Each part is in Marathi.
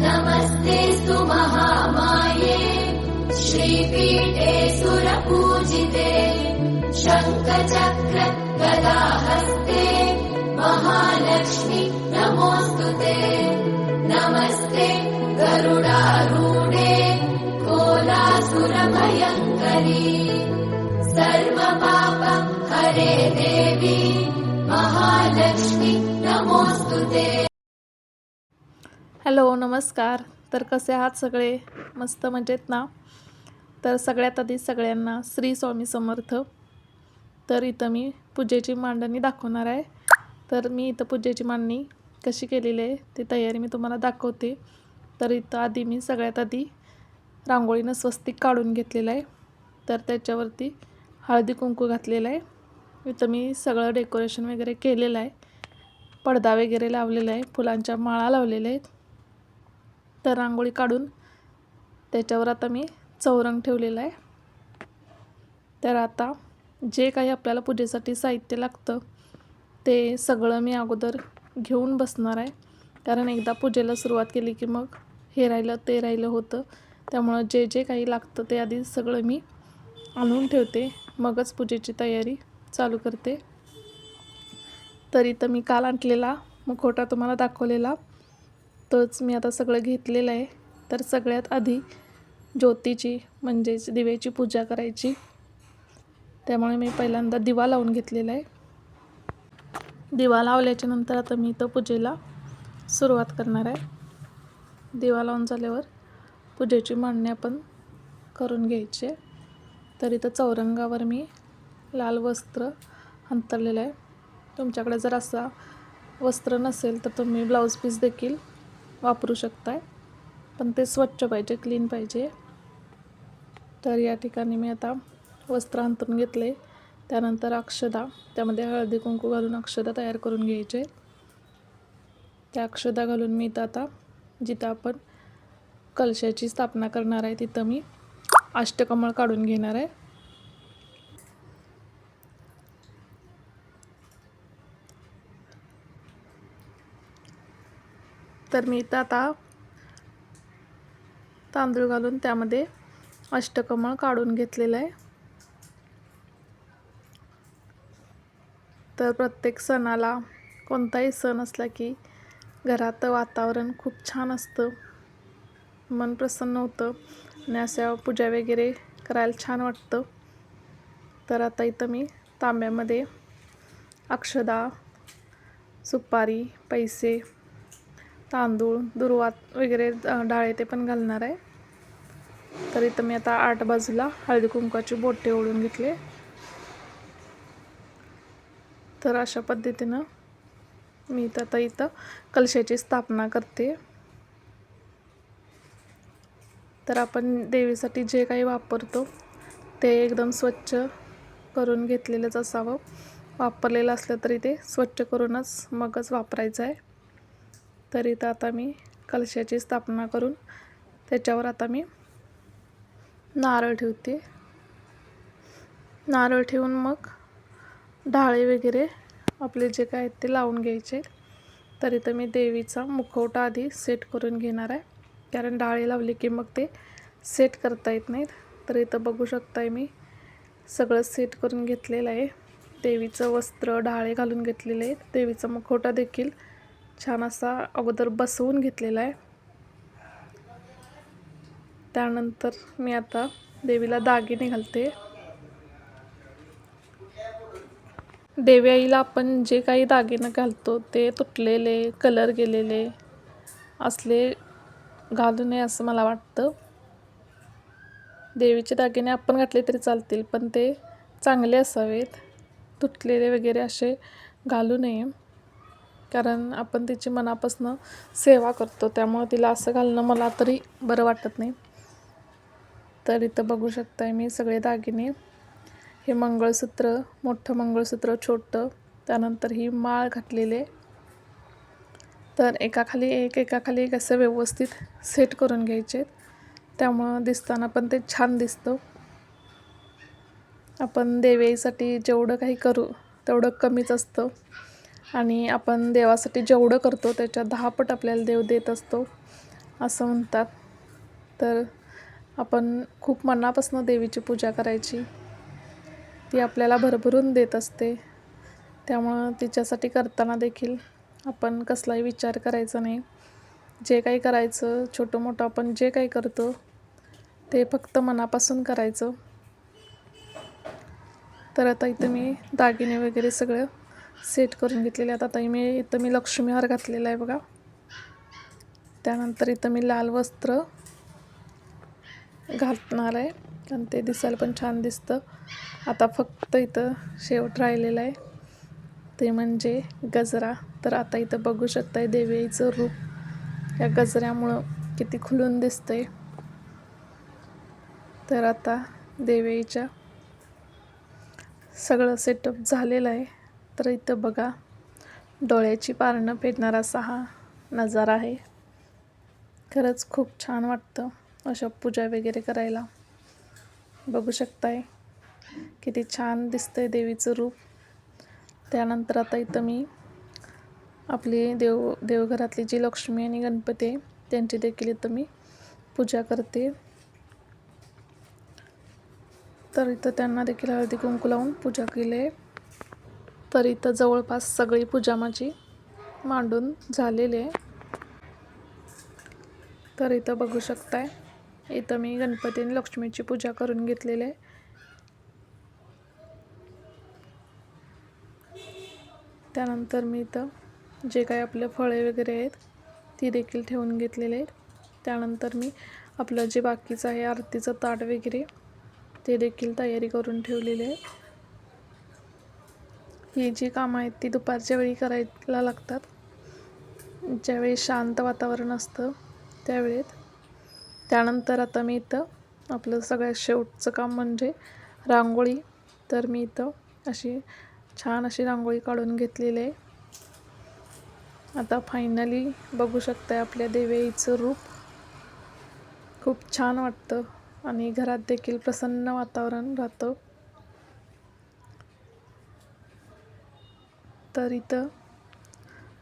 नमस्तेऽस्तु महामाये श्रीपीठे सुरपूजिते शङ्खचक्र गदाहस्ते महालक्ष्मि नमोऽस्तु ते। नमस्ते गरुडारूढे कोलासुरभयङ्करी सर्वपाप हरे देवी महालक्ष्मी नमोऽस्तु ते हॅलो नमस्कार. तर कसे आहात सगळे? मस्त मजेत ना? तर सगळ्यात आधी सगळ्यांना श्री स्वामी समर्थ. तर इथं मी पूजेची मांडणी दाखवणार आहे. तर मी इथं पूजेची मांडणी कशी केलेली आहे ती तयारी मी तुम्हाला दाखवते. तर इथं आधी मी सगळ्यात आधी रांगोळीनं स्वस्तिक काढून घेतलेलं आहे. तर त्याच्यावरती हळदी कुंकू घातलेलं आहे. इथं मी सगळं डेकोरेशन वगैरे केलेलं आहे. पडदा वगैरे लावलेला आहे. फुलांच्या माळा लावलेल्या आहेत. तर रांगोळी काढून त्याच्यावर आता मी चौरंग ठेवलेला आहे. तर आता जे काही आपल्याला पूजेसाठी साहित्य लागतं ते सगळं मी अगोदर घेऊन बसणार आहे. कारण एकदा पूजेला सुरुवात केली की मग हे राहिलं ते राहिलं होतं. त्यामुळं जे जे काही लागतं ते आधी सगळं मी आणून ठेवते. मगच पूजेची तयारी चालू करते. तरी तर मी काल आणलेला मुखवटा तुम्हाला दाखवलेला. तोच मी आता सगळं घेतलेलं आहे. तर सगळ्यात आधी ज्योतीची म्हणजेच दिव्याची पूजा करायची. त्यामुळे मी पहिल्यांदा दिवा लावून घेतलेला आहे. दिवा लावल्याच्या नंतर आता मी तो पूजेला सुरुवात करणार आहे. दिवा लावून झाल्यावर पूजेची मांडणी आपण करून घ्यायची आहे. तर इथं चौरंगावर मी लाल वस्त्र अंतरलेलं आहे. तुमच्याकडे जर असा वस्त्र नसेल तर तुम्ही ब्लाऊज पीस देखील वापरू शकताय. पण ते स्वच्छ पाहिजे क्लीन पाहिजे. तर या ठिकाणी मी आता वस्त्र अंतरून घेतले त्यानंतर अक्षदा त्यामध्ये हळदी कुंकू घालून अक्षदा तयार करून घ्यायचे. त्या अक्षदा घालून मी इथं आता जिथं आपण कलशाची स्थापना करणार आहे तिथं मी अष्टकमळ काढून घेणार आहे. तर मी इथं आता तांदूळ घालून त्यामध्ये अष्टकमळ काढून घेतलेलं आहे. तर प्रत्येक सणाला कोणताही सण असला की घरात वातावरण खूप छान असतं. मन प्रसन्न होतं आणि अशा पूजा वगैरे करायला छान वाटतं. तर आता इथं मी तांब्यामध्ये अक्षदा सुपारी पैसे तांदूळ दुर्वात वगैरे डाळे ते पण घालणार आहे. तर इथं मी आता आठ बाजूला हळदी कुंकाची बोटे ओढून घेतले. तर अशा पद्धतीनं मी इथं आता इथं कलशाची स्थापना करते. तर आपण देवीसाठी जे काही वापरतो ते एकदम स्वच्छ करून घेतलेलंच असावं. वापरलेलं असलं तरी ते स्वच्छ करूनच मगच वापरायचं आहे. तर इथं आता मी कलशाची स्थापना करून त्याच्यावर आता मी नारळ ठेवते. नारळ ठेवून मग ढाळे वगैरे आपले जे काय आहेत ते लावून घ्यायचे. तर इथं मी देवीचा मुखवटा आधी सेट करून घेणार आहे. कारण डाळे लावले की मग ते सेट करता येत नाहीत. तर इथं बघू शकताय मी सगळं सेट करून घेतलेलं आहे. देवीचं वस्त्र डाळे घालून घेतलेले आहेत. देवीचा मुखवटा देखील छान असा अगोदर बसवून घेतलेला आहे. त्यानंतर मी आता देवीला दागिने घालते. देवी आईला आपण जे काही दागिने घालतो ते तुटलेले कलर गेलेले असले घालू नये असं मला वाटतं. देवीचे दागिने आपण घातले तरी चालतील पण ते चांगले असावेत. तुटलेले वगैरे असे घालू नये. कारण आपण तिची मनापासून सेवा करतो त्यामुळं तिला असं घालणं मला तरी बरं वाटत नाही. तर इथं बघू शकताय मी सगळे दागिने. हे मंगळसूत्र मोठं मंगळसूत्र छोटं त्यानंतर ही माळ घातलेले. तर एकाखाली एक एकाखाली एक असं व्यवस्थित सेट करून घ्यायचे. त्यामुळं दिसताना पण ते छान दिसतं. आपण देवीसाठी जेवढं काही करू तेवढं कमीच असतं. आणि आपण देवासाठी जेवढं करतो त्याच्या दहा पट आपल्याला देव देत असतो असं म्हणतात. तर आपण खूप मनापासून देवीची पूजा करायची. ती आपल्याला भरभरून देत असते. त्यामुळं तिच्यासाठी करताना देखील आपण कसलाही विचार करायचा नाही. जे काही करायचं छोटं मोठं आपण जे काही करतो ते फक्त मनापासून करायचं. तर आता इथं मी दागिने वगैरे सगळं सेट करून घेतलेले आहेत. आता मी इथं मी लक्ष्मीहार घातलेला आहे बघा. त्यानंतर इथं मी लाल वस्त्र घालणार आहे. आणि ते दिसायला पण छान दिसतं. आता फक्त इथं शेवट राहिलेलं आहे. ते म्हणजे गजरा. तर आता इथं बघू शकताय देवीचं रूप. या गजऱ्यामुळं किती खुलून दिसतंय. तर आता देवीच्या सगळं सेटअप झालेलं आहे. तर इथं बघा डोळ्याची पारणं फेडणारा असा हा नजारा आहे. खरंच खूप छान वाटतं अशा पूजा वगैरे करायला. बघू शकताय किती छान दिसतंय देवीचं रूप. त्यानंतर आता इथं मी आपली देव देवघरातली जी लक्ष्मी आणि गणपती आहे त्यांची देखील इथं मी पूजा करते. तर इथं त्यांना देखील हळदी कुंकू लावून पूजा केली आहे तर इथं जवळपास सगळी पूजा माझी मांडून झालेली आहे. तर इथं बघू शकताय इथं मी गणपती आणि लक्ष्मीची पूजा करून घेतलेली आहे. त्यानंतर मी इथं जे काही आपले फळे वगैरे आहेत ती देखील ठेवून घेतलेले आहेत. त्यानंतर मी आपलं जे बाकीचं आहे आरतीचं ताट वगैरे ते देखील तयारी करून ठेवलेले आहे. ही जी कामं आहेत ती दुपारच्या वेळी करायला लागतात. ज्यावेळी शांत वातावरण असतं त्यावेळेत. त्यानंतर आता मी इथं आपलं सगळ्यात शेवटचं काम म्हणजे रांगोळी. तर मी इथं अशी छान अशी रांगोळी काढून घेतलेली आहे. आता फायनली बघू शकताय आपल्या देवीचं रूप. खूप छान वाटतं आणि घरात देखील प्रसन्न वातावरण राहतं. तर इथं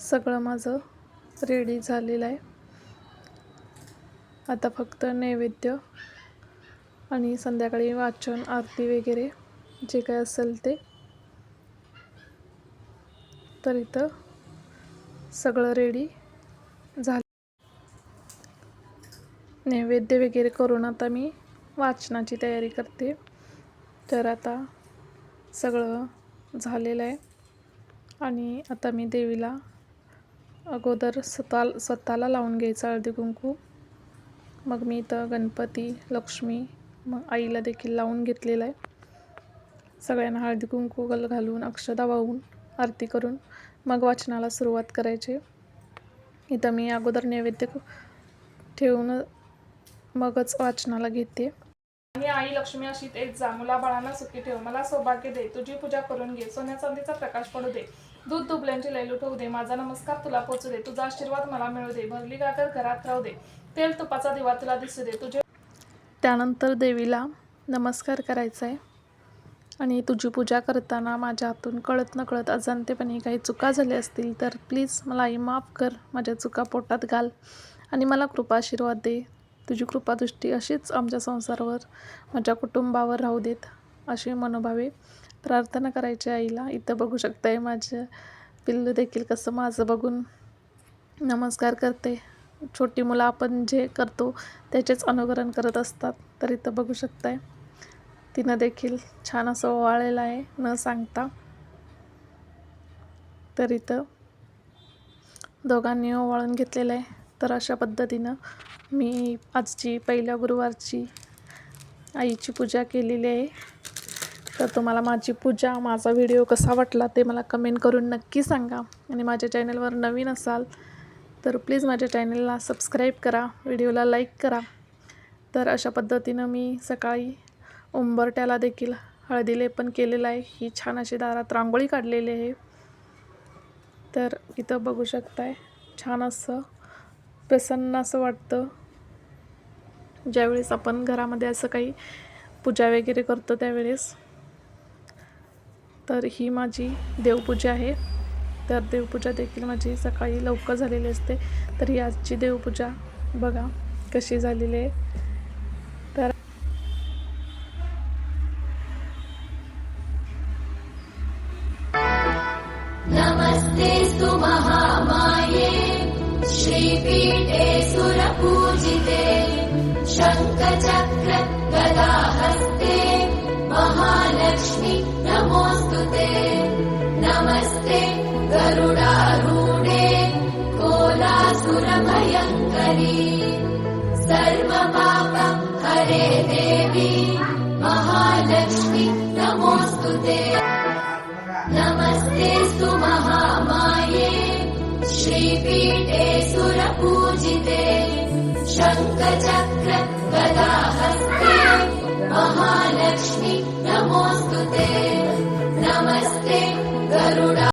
सगळं माझं रेडी झालेलं आहे. आता फक्त नैवेद्य आणि संध्याकाळी वाचन आरती वगैरे जे काय असेल ते. तर इथं सगळं रेडी झालं. नैवेद्य वगैरे करून आता मी वाचनाची तयारी करते. तर आता सगळं झालेलं आहे. आणि आता मी देवीला अगोदर स्वतः स्वतःला लावून घ्यायचं हळदी कुंकू. मग मी इथं गणपती लक्ष्मी मग आईला देखील लावून घेतलेलं आहे. सगळ्यांना हळदी कुंकू गल घालून अक्षदा वाहून आरती करून मग वाचनाला सुरुवात करायची. इथं मी अगोदर नैवेद्य ठेवून मगच वाचनाला घेते. आणि आई लक्ष्मी अशी तेच जा. मुला बाळांना सुखी ठेव. मला सौभाग्य दे. तुझी पूजा करून घे. सोन्या चांदीचा प्रकाश पडू दे. दूध दुबल्यांची लैलूट होऊ दे. माझा नमस्कार तुला पोचू दे. तुझा आशीर्वाद मला मिळू दे. भरली गाकर घरात राहू दे. तेल तुपाचा दिवा तुला दिसू दे. तुझे त्यानंतर देवीला नमस्कार करायचा आहे आणि तुझी पूजा करताना माझ्या हातून कळत न कळत अजाणतेपणे काही चुका झाल्या असतील तर प्लीज मला आई माफ कर. माझ्या चुका पोटात घाल. आणि मला कृपा आशीर्वाद दे. तुझी कृपादृष्टी अशीच आमच्या संसारावर माझ्या कुटुंबावर राहू देत. अशी मनोभावे प्रार्थना करायची आईला. इथं बघू शकताय माझं पिल्लू देखील कसं माझं बघून नमस्कार करते. छोटी मुलं आपण जे करतो त्याचेच अनुकरण करत असतात. तर इथं बघू शकताय तिनं देखील छान असं ओवाळलेलं आहे न सांगता. तर इथं दोघांनी ओवाळून घेतलेलं आहे. तर अशा पद्धतीनं मी आजची पहिल्या गुरुवारची आईची पूजा केलेली आहे. तर तुम्हाला माझी पूजा माझा व्हिडिओ कसा वाटला ते मला कमेंट करून नक्की सांगा. आणि माझ्या चॅनलवर नवीन असाल तर प्लीज माझ्या चॅनलला सबस्क्राईब करा व्हिडिओला लाईक करा. तर अशा पद्धतीनं मी सकाळी उंबरट्याला देखील हळदी लेपन केलेलं आहे. ही छान अशी दारात रांगोळी काढलेली आहे. तर इथं बघू शकताय छान असं प्रसन्न असं वाटतं. ज्यावेळेस आपण घरामध्ये असं काही पूजा वगैरे करतो त्यावेळेस तर ही माझी देवपूजा आहे. तर देवपूजा देखील माझी सकाळी लवकर झालेली असते. तर ही आजची देवपूजा बघा कशी झालेली आहे. तर नमस्ते महामाये श्रीपीठे सुरपूजिते शङ्खचक्र गदाहस्ते महालक्ष्मि नमोऽस्तु ते। नमस्ते गरुडारूढे कोलासुरभयङ्करी। सर्वपाप हरे देवी महालक्ष्मि नमोऽस्तु ते। नमस्तेऽस्तु महामाये श्रीपीठे सुरपूजिते शङ्खचक्र गदाहस्ते महालक्ष्मि नमोऽस्तु ते नमस्ते गरुडा